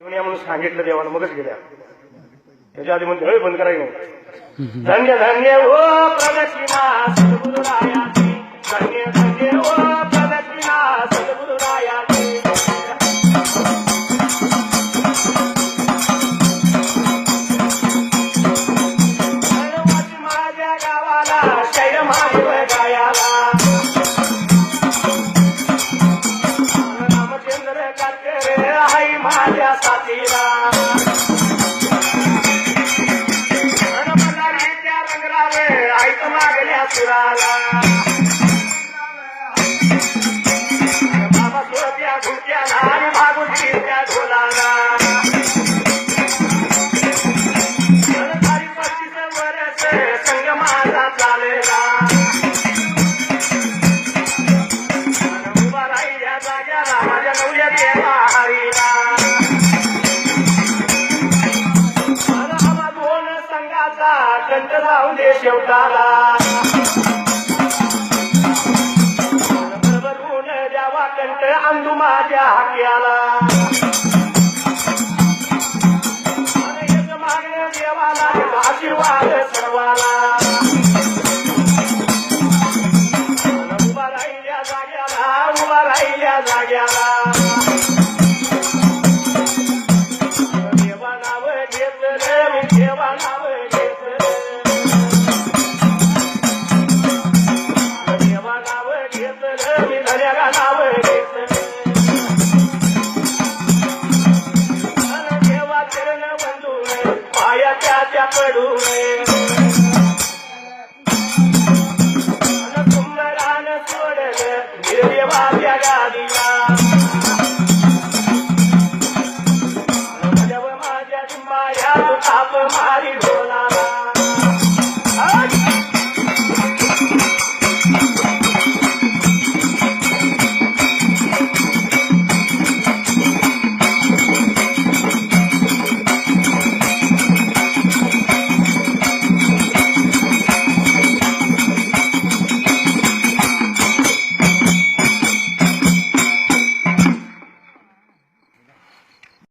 घेऊन या म्हणून सांगितलं देवानं मगच गेल्या त्याच्या आधी म्हणजे बंद करायला नाही धन्य धन्य हो प्रदक्षिणा धन्य धन्य. रंगरावे ऐक मागल्या सुराला. संघाचा कंठ जाऊ दे शेवटाला बरोबरून द्यावा कंट अंधू माझ्या हाक्याला पाया पडू अन सोडलं गादीला माझ्या माया ताप मारी बोला